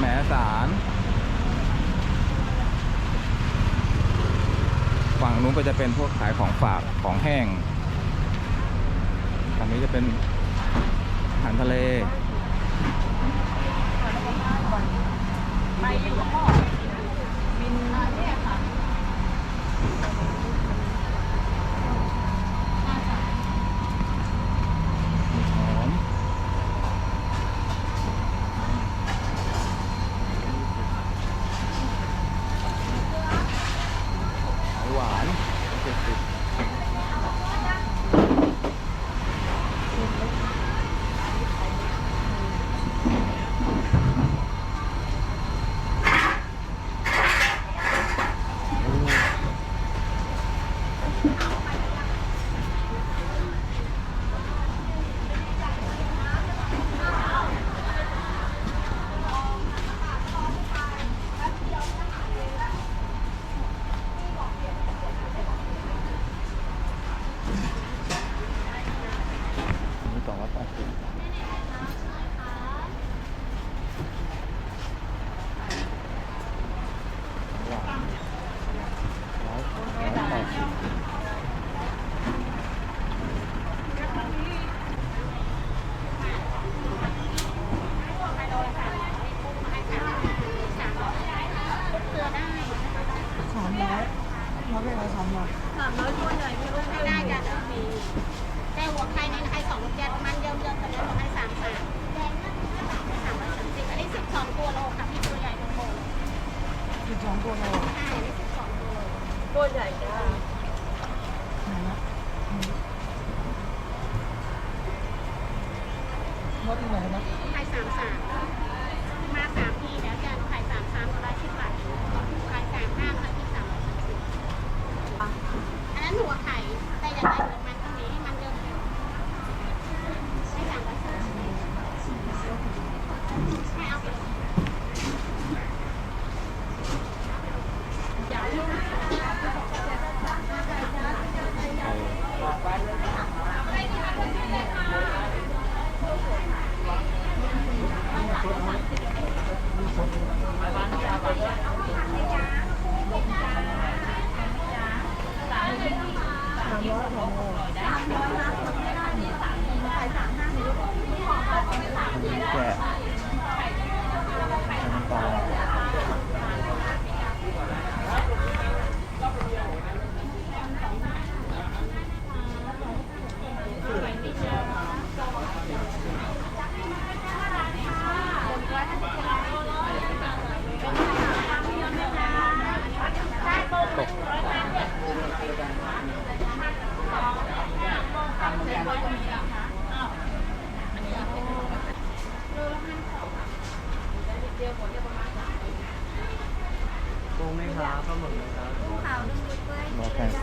แมสาร ฝั่งนู้นก็จะเป็นพวกขายของฝากของแห้งฝั่งนี้จะเป็นอาหารทะเล ไปอยู่กับพ่อบินมาเนี่ยค่ะ หอมหวานเจ็ดสิบนี่สองร้อยแปดสิบหวานร้อยร้อยแปดสิบ สามร้อย ร้อยไปร้อยสามร้อยสามร้อยตัวใหญ่พี่ลูกไม่ได้จ้ะมีแต่หัวไข่ในไข่สองแกนมันเยิ่มๆแต่เนื้อหัวไข่สามสามสามร้อยสามสิบอันนี้สิบสองตัวโลค่ะพี่ตัวใหญ่ตรงโบสิบสองตัวโลใช่อันนี้สิบสองตัวโลตัวใหญ่จ้าไหนนะรถไหนะไข่สามสาม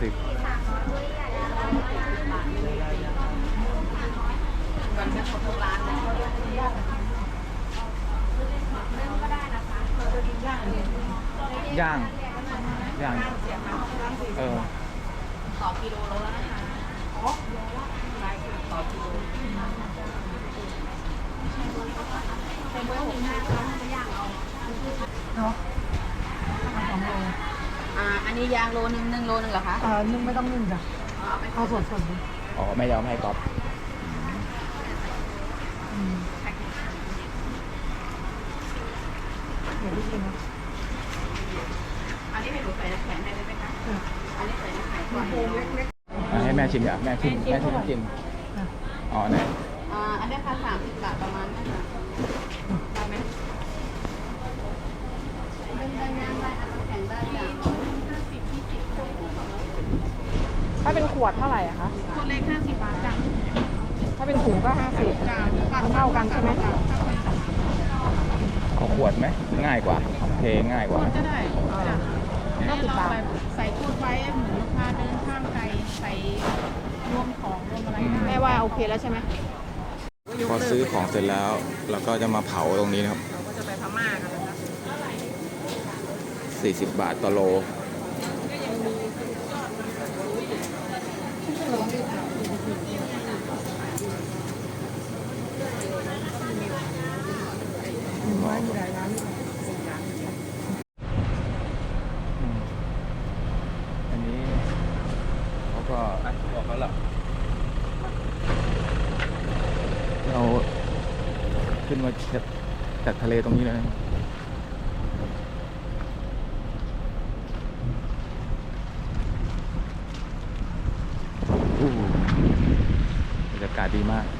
สิบย่าง ย่าง เออต่อกิโลแล้วนะคะเนาะสองโล อ่าอันนี้ยางโลนึงหนึ่งโลนึงเหรอคะอ่านึ่งไม่ต้องนึ่งจ้ะเอาสดสดดิอ๋อไม่ยอมให้ก๊อฟอืมเดี๋ยวพี่กินนะอันนี้ให้หนูใส่น้ำแข็งให้ได้ไหมคะอะอันนี้ใส่น้ำแข็งก่อนอะให้แม่ชิมอะแม่ชิมแม่ชิมกินอะอ๋อเนี่ยอ่าอันนี้ค่ะสามสิบบาทประมาณนั้นค่ะได้ไหมเป็นได้ย่างได้อันน้ำแข็งได้จ้ะ ถ้าเป็นขวดเท่าไหร่อะคะคนเล็กห้าสิบบาทจ้ะถ้าเป็นถุงก็ห้าสิบเท่ากันใช่ไหมเอาขวดไหมง่ายกว่าเทง่ายกว่าก็ได้จ้ะห้าสิบบาท ใส่ทูดไว้เหมือนลูกค้าเดินข้ามไกลใส่รวมของรวมอะไรได้ แม่ว่าโอเคแล้วใช่ไหม พอซื้อของเสร็จแล้วเราก็จะมาเผาตรงนี้นะครับ เราก็จะไปพม่ากันนะคะ40 บาทต่อโลาขึ้นมาจากทะเลตรงนี้เลยนะบรรยากาศดีมาก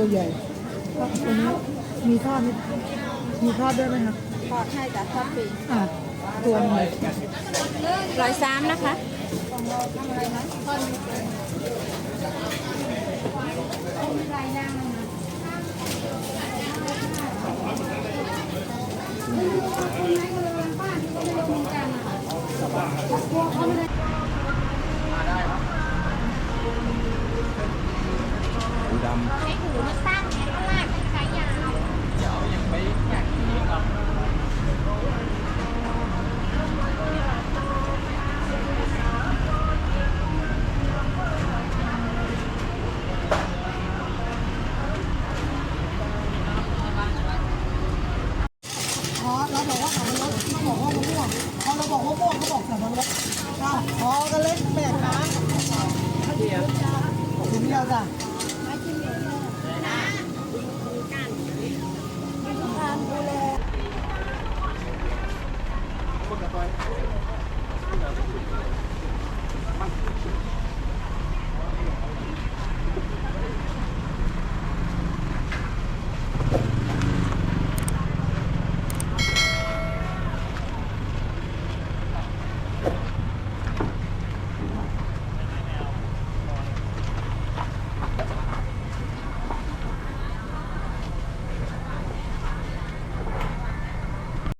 ตัวใหญ่ครับตัวนี้มีทอดไหมมีทอดด้วยไหมคะทอดให้จ้ะทอดฟรีอะตัวหนึงร้อยสามนะคะหู อ๋อเราบอกว่าสับปะรดเขาบอกว่าม่วงพอเราบอกว่าม่วงเขาบอกสับปะรดอะอ๋อก็เล็กแปลกนะเดียวเดียวจ้ะ